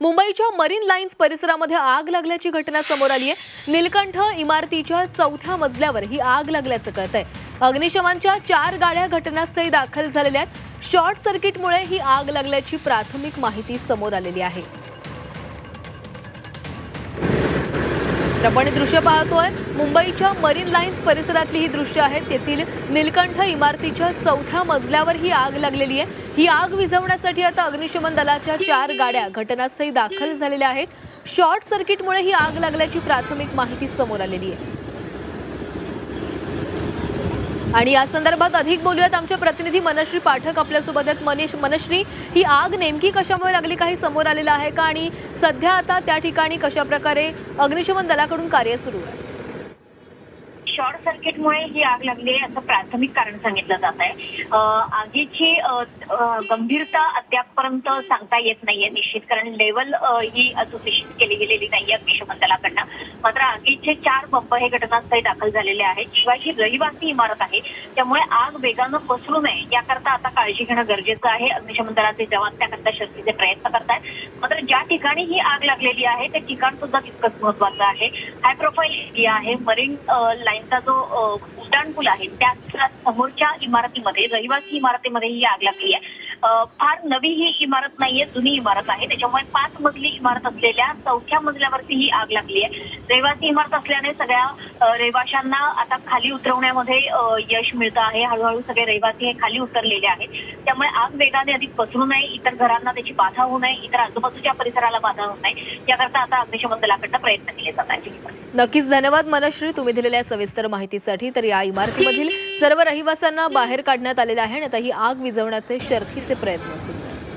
मुंबईच्या marine lines परिसरामध्ये आग लागल्याची घटना समोर आली आहे निलकंठ इमारतीच्या चौथ्या मजल्यावर ही आग लागल्याचं कळतंय. अग्निशमनच्या चार गाड्या घटनास्थळी दाखल झालेल्या आहेत. शॉर्ट सर्किटमुळे ही आग लागल्याची प्राथमिक माहिती समोर आलेली आहे. आपण दृश्य पाहतोय. मुंबईच्या मरीन लाईन्स परिसरातली ही दृश्य आहेत तेथील निलकंठ इमारतीच्या चौथ्या मजल्यावर ही आग लागलेली आहे. ही आग विझवण्यासाठी आता अग्निशमन दलाच्या चार गाड्या घटनास्थळी दाखल झालेल्या आहेत. शॉर्ट सर्किटमुळे ही आग लागल्याची प्राथमिक माहिती समोर आलेली आहे. आणि या संदर्भात अधिक बोलूयात आमचे प्रतिनिधी मनश्री पाठक आपल्यासोबत आहेत. मनीष मनश्री ही आग नेमकी कशामुळे लागली? काही समोर आलेलं आहे का? आणि सध्या आता त्या ठिकाणी कशा प्रकारे अग्निशमन दलाकडून कार्य सुरू आहे? शॉर्ट सर्किटमुळे ही आग लागली आहे असं प्राथमिक कारण सांगितलं जात आहे. आगीची गंभीरता अद्यापपर्यंत सांगता येत नाहीये. निश्चित कारण लेवल ही अजून निश्चित केली गेलेली नाहीये अग्निशमन दलाकडनं. इथे चार बंब हे घटनास्थळी दाखल झालेले आहेत. शिवाय ही रहिवासी इमारत आहे. त्यामुळे आग वेगानं पसरू नये याकरता आता काळजी घेणं गरजेचं आहे. अग्निशमन दलाचे जवान त्याकरता शस्तीचे प्रयत्न करतायत. मात्र ज्या ठिकाणी ही आग लागलेली आहे ते ठिकाण सुद्धा तितकंच महत्वाचं आहे. हाय प्रोफाईल एरिया आहे. मरीन लाईनचा जो उड्डाणपूल आहे त्या समोरच्या इमारतीमध्ये रहिवासी इमारतीमध्ये ही आग लागली आहे. फार नवी ही इमारत नाहीये जुनी इमारत आहे. त्याच्यामुळे पाच मजली इमारत असलेल्या चौथ्या मजल्यावरती ही आग लागली आहे. रहिवासी इमारत असल्याने सगळ्या रहिवाशांना आता खाली उतरवण्यामध्ये यश मिळतं आहे. हळूहळू सगळे रहिवासी हे खाली उतरलेले आहेत. त्यामुळे आग वेगाने अधिक पसरू नये इतर घरांना त्याची बाधा होऊ नये इतर आजूबाजूच्या परिसराला बाधा होऊ नये याकरता आता अग्निशमन दलाकडनं प्रयत्न केले जात आहेत. नक्कीच धन्यवाद मनश्री तुम्ही दिलेल्या सविस्तर माहितीसाठी. तर या इमारतीमधील सर्व रहिवाशांना बाहेर काढण्यात आलेलं आहे आणि आता ही आग विझवण्याचे करण्याचे प्रयत्न सुरू आहेत